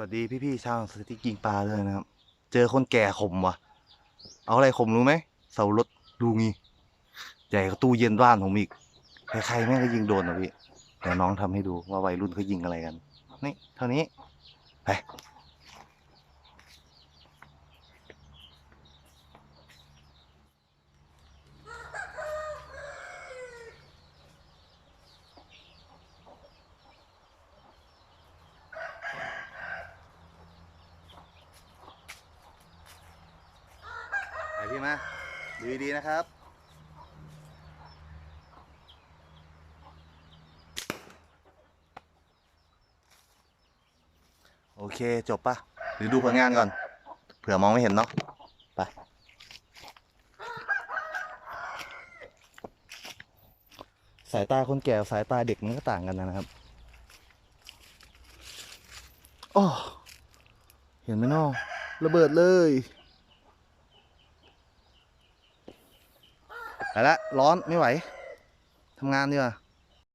สวัสดีพี่ๆชาวสถิติกิงปลาเลยนะครับ เจอคนแก่ข่มว่ะเอาอะไรข่มรู้ไหมเสารถดูงี้ ใหญ่กว่าตู้เย็นบ้านผมอีกใครๆแม่งก็ยิงโดนนะพี่เดี๋ยวน้องทำให้ดูว่าวัยรุ่นเขายิงอะไรกัน นี่เท่านี้ไป ไปพี่มาดูดีๆนะครับ โอเคจบปะหรือดูผลงานก่อน เผื่อมองไม่เห็นเนาะไปสายตาคนแก่สายตาเด็กมันก็ต่างกันนะครับโอ้เห็นไหมเนาะระเบิดเลย ไปละร้อนไม่ไหวทำงานดีกว่า